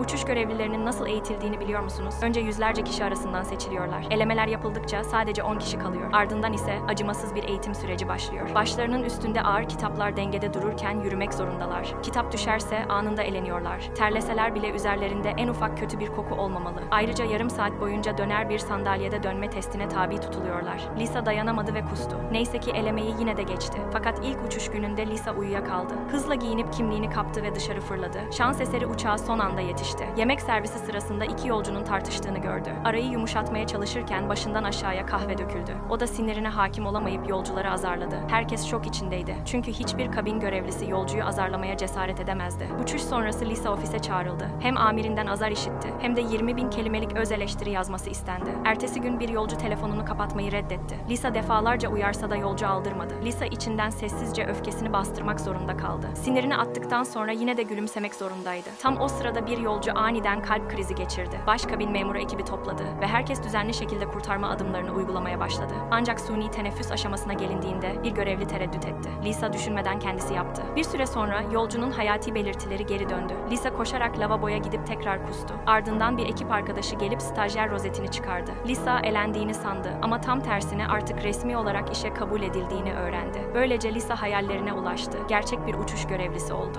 Uçuş görevlilerinin nasıl eğitildiğini biliyor musunuz? Önce yüzlerce kişi arasından seçiliyorlar. Elemeler yapıldıkça sadece 10 kişi kalıyor. Ardından ise acımasız bir eğitim süreci başlıyor. Başlarının üstünde ağır kitaplar dengede dururken yürümek zorundalar. Kitap düşerse anında eleniyorlar. Terleseler bile üzerlerinde en ufak kötü bir koku olmamalı. Ayrıca yarım saat boyunca döner bir sandalyede dönme testine tabi tutuluyorlar. Lisa dayanamadı ve kustu. Neyse ki elemeyi yine de geçti. Fakat ilk uçuş gününde Lisa uyuyakaldı. Hızla giyinip kimliğini kaptı ve dışarı fırladı. Şans eseri uçağa son anda yetişti. Yemek servisi sırasında iki yolcunun tartıştığını gördü. Arayı yumuşatmaya çalışırken başından aşağıya kahve döküldü. O da sinirine hakim olamayıp yolcuları azarladı. Herkes şok içindeydi. Çünkü hiçbir kabin görevlisi yolcuyu azarlamaya cesaret edemezdi. Uçuş sonrası Lisa ofise çağrıldı. Hem amirinden azar işitti hem de 20 bin kelimelik öz eleştiri yazması istendi. Ertesi gün bir yolcu telefonunu kapatmayı reddetti. Lisa defalarca uyarsa da yolcu aldırmadı. Lisa içinden sessizce öfkesini bastırmak zorunda kaldı. Sinirini attıktan sonra yine de gülümsemek zorundaydı. Tam o sırada bir yolcu aniden kalp krizi geçirdi. Baş kabin memuru ekibi topladı ve herkes düzenli şekilde kurtarma adımlarını uygulamaya başladı. Ancak suni teneffüs aşamasına gelindiğinde bir görevli tereddüt etti. Lisa düşünmeden kendisi yaptı. Bir süre sonra yolcunun hayati belirtileri geri döndü. Lisa koşarak lavaboya gidip tekrar kustu. Ardından bir ekip arkadaşı gelip stajyer rozetini çıkardı. Lisa elendiğini sandı ama tam tersine artık resmi olarak işe kabul edildiğini öğrendi. Böylece Lisa hayallerine ulaştı. Gerçek bir uçuş görevlisi oldu.